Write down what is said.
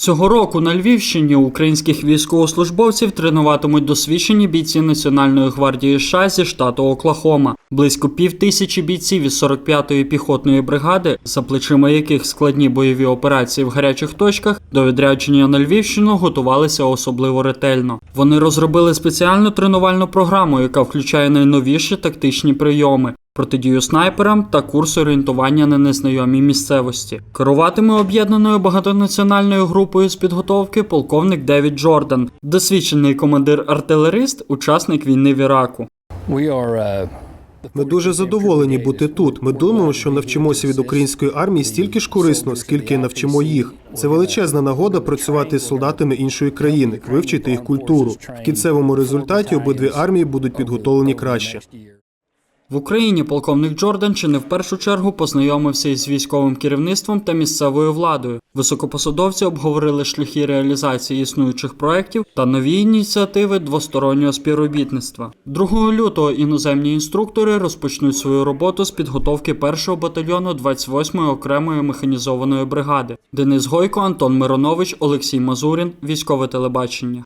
Цього року на Львівщині українських військовослужбовців тренуватимуть досвідчені бійці Національної гвардії США зі штату Оклахома. Близько пів тисячі бійців із 45-ї піхотної бригади, за плечима яких складні бойові операції в гарячих точках, до відрядження на Львівщину готувалися особливо ретельно. Вони розробили спеціальну тренувальну програму, яка включає найновіші тактичні прийоми. Протидію снайперам та курс орієнтування на незнайомій місцевості. Керуватиме об'єднаною багатонаціональною групою з підготовки полковник Девід Джордан, досвідчений командир-артилерист, учасник війни в Іраку. Uh, Ми дуже задоволені бути тут. Ми думаємо, що навчимося від української армії стільки ж корисно, скільки навчимо їх. Це величезна нагода працювати з солдатами іншої країни, вивчити їх культуру. В кінцевому результаті обидві армії будуть підготовлені краще. В Україні полковник Джордан чи не в першу чергу познайомився із військовим керівництвом та місцевою владою. Високопосадовці обговорили шляхи реалізації існуючих проєктів та нові ініціативи двостороннього співробітництва. 2 лютого іноземні інструктори розпочнуть свою роботу з підготовки першого батальйону 28-ї окремої механізованої бригади. Денис Гойко, Антон Миронович, Олексій Мазурін, військове телебачення.